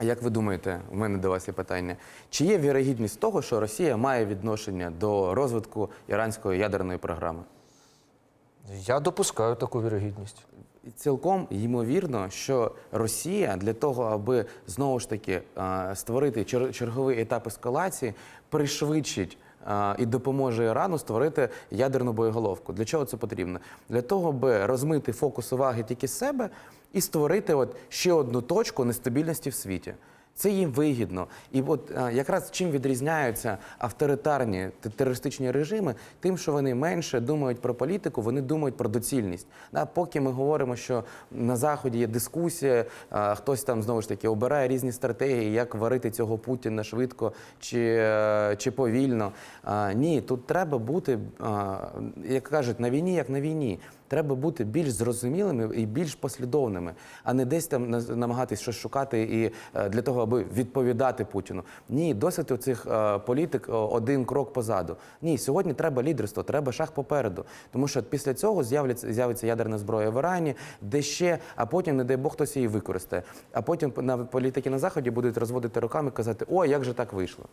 Як ви думаєте, у мене до вас є питання: чи є вірогідність того, що Росія має відношення до розвитку іранської ядерної програми? Я допускаю таку вірогідність. Цілком ймовірно, що Росія для того, аби знову ж таки створити черговий етап ескалації, пришвидшить і допоможе Ірану створити ядерну боєголовку. Для чого це потрібно? Для того, аби розмити фокус уваги тільки з себе і створити от ще одну точку нестабільності в світі. Це їм вигідно. І от е, якраз чим відрізняються авторитарні терористичні режими, тим, що вони менше думають про політику, вони думають про доцільність. Да, поки ми говоримо, що на заході є дискусія, е, хтось там знову ж таки обирає різні стратегії, як варити цього Путіна швидко чи, е, чи повільно. Ні, тут треба бути, як кажуть, на війні, як на війні. Треба бути більш зрозумілими і більш послідовними, а не десь там намагатись щось шукати і для того, аби відповідати Путіну. Ні, досить у цих е, політик о, один крок позаду. Ні, сьогодні треба лідерство, треба шах попереду. Тому що після цього з'являться з'явиться ядерна зброя в Ірані, де ще, а потім, не дай Бог, хтось її використає. А потім на політики на заході будуть розводити руками казати, о, як же так вийшло.